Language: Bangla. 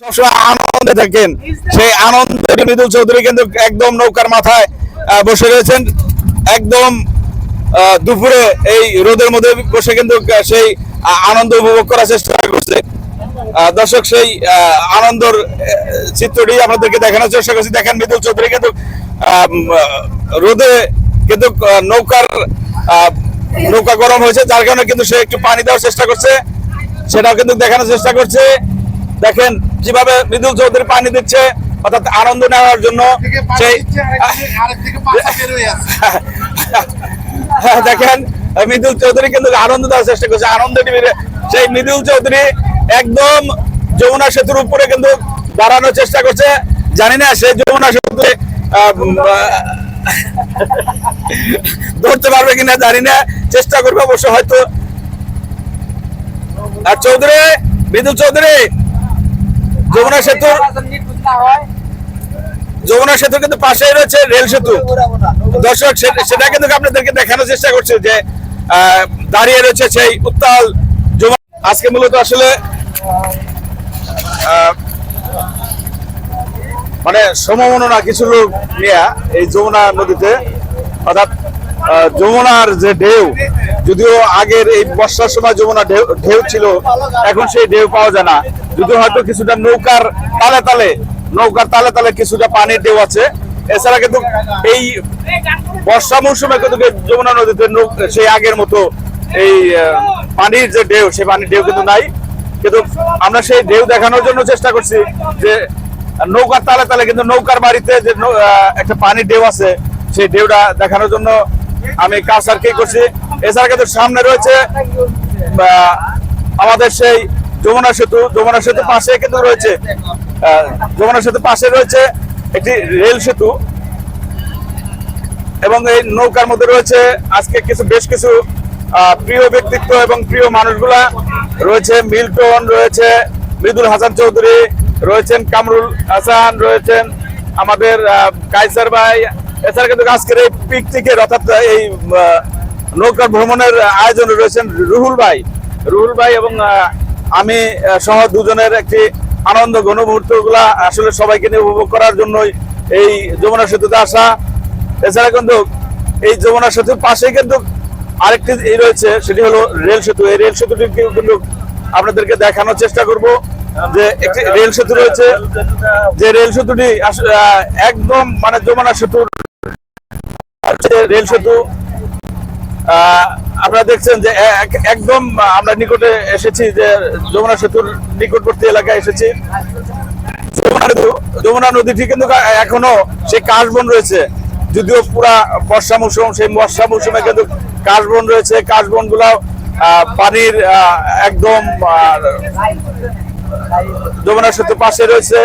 সবসময় আনন্দে থাকেন। সেই আনন্দে মৃদুল চৌধুরী কিন্তু একদম নৌকার মাথায় বসে রয়েছেন। একদম দুপুরে এই রোদের মধ্যে বসে কিন্তু সেই আনন্দ উপভোগ করার চেষ্টা করছে। দর্শক, সেই আনন্দর চিত্রটি আপনাদেরকে দেখানোর চেষ্টা করছি। দেখেন মৃদুল চৌধুরী কিন্তু রোদে কিন্তু নৌকার নৌকা গরম হয়েছে, যার কারণে কিন্তু সে একটু পানি দেওয়ার চেষ্টা করছে। সেটাও কিন্তু দেখানোর চেষ্টা করছে। দেখেন কীভাবে মৃদুল চৌধুরী পানি দিচ্ছে অর্থাৎ আনন্দ নেওয়ার জন্য সেই দেখেন মৃদুল চৌধুরী কিন্তু আনন্দ দেওয়ার চেষ্টা করছে। আনন্দ টিভির সেই মৃদুল চৌধুরী একদম যমুনা সেতুর উপরে কিন্তু দাঁড়ানোর চেষ্টা করছে। জানি না সে যমুনা সেতুতে আহ, ধরতে পারবে কিনা জানি না। চেষ্টা করবে অবশ্য হয়তো। আর চৌধুরী মৃদুল চৌধুরী যমুনা সেতু। যমুনা সেতু কিন্তু রয়েছে রেল সেতু। দর্শক সেটা কিন্তু আপনাদেরকে দেখানোর চেষ্টা করছে যে দাঁড়িয়ে রয়েছে সেই উত্তাল আজকে মূলত আসলে মানে সমমননা কিছু লোক নিয়ে এই যমুনা নদীতে, অর্থাৎ যমুনার যে ঢেউ, যদিও আগের এই বর্ষার সময় যমুনা ঢেউ ঢেউ ছিল, এখন সেই ঢেউ পাওয়া যায় না। যদিও হয়তো কিছুটা নৌকার তালে তালে, নৌকার তালে তালে কিছুটা পানির ঢেউ আছে। এছাড়া কিন্তু এই বর্ষা মৌসুমে কিন্তু যমুনা নদীতে সেই আগের মতো এই পানির যে ঢেউ, সেই পানির ঢেউ কিন্তু নাই। কিন্তু আমরা সেই ঢেউ দেখানোর জন্য চেষ্টা করছি যে নৌকার তালে তালে কিন্তু নৌকার বাড়িতে যে একটা পানির ঢেউ আছে, সেই ঢেউটা দেখানোর জন্য আমি কাজ আর কি করছি। এছাড়া কিন্তু সামনে রয়েছে আমাদের সেই যমুনা সেতু যমুনা সেতু পাশে কিন্তু রয়েছে যমুনা সেতু পাশে রয়েছে একটি রেল সেতু। এবং এই নৌকার মধ্যে রয়েছে আজকে কিছু বেশ কিছু প্রিয় ব্যক্তিত্ব এবং প্রিয় মানুষগুলা রয়েছে। মিল্টন রয়েছে মৃদুল হাসান চৌধুরী রয়েছেন কামরুল হাসান রয়েছেন আমাদের কাইসার ভাই। এছাড়া কিন্তু আজকের এই পিকনিকের অর্থাৎ এই আহ, নৌকা ভ্রমণের আয়োজনে রয়েছেন রুহুল ভাই। রুহুল ভাই এবং আমি সহ দুজনের একটি আনন্দ ঘনমুহূর্তগুলা আসলে সবাইকে নিয়ে উপভোগ করার জন্যই এই যমুনা সেতুতে আসা। এছাড়া কিন্তু এই যমুনা সেতুর পাশে কিন্তু আরেকটি এই রয়েছে, সেটি হলো রেল সেতু। এই রেল সেতুটি কিন্তু আপনাদেরকে দেখানোর চেষ্টা করব যে একটি রেল সেতু রয়েছে। যে রেল সেতুটি একদম মানে যমুনা সেতুর রেল সেতু আপনারা দেখছেন যে এক- একদম আমরা নিকটে এসেছি যে যমুনা সেতুর নিকটবর্তী এলাকায় এসেছি। যমুনা নদীটি কিন্তু এখনও সেই কাশবন রয়েছে। যদিও পুরা বর্ষা মৌসুম, সেই বর্ষা মৌসুমে কিন্তু কাশবন রয়েছে। কাশবনগুলা পানির একদম যমুনা সেতু পাশে রয়েছে।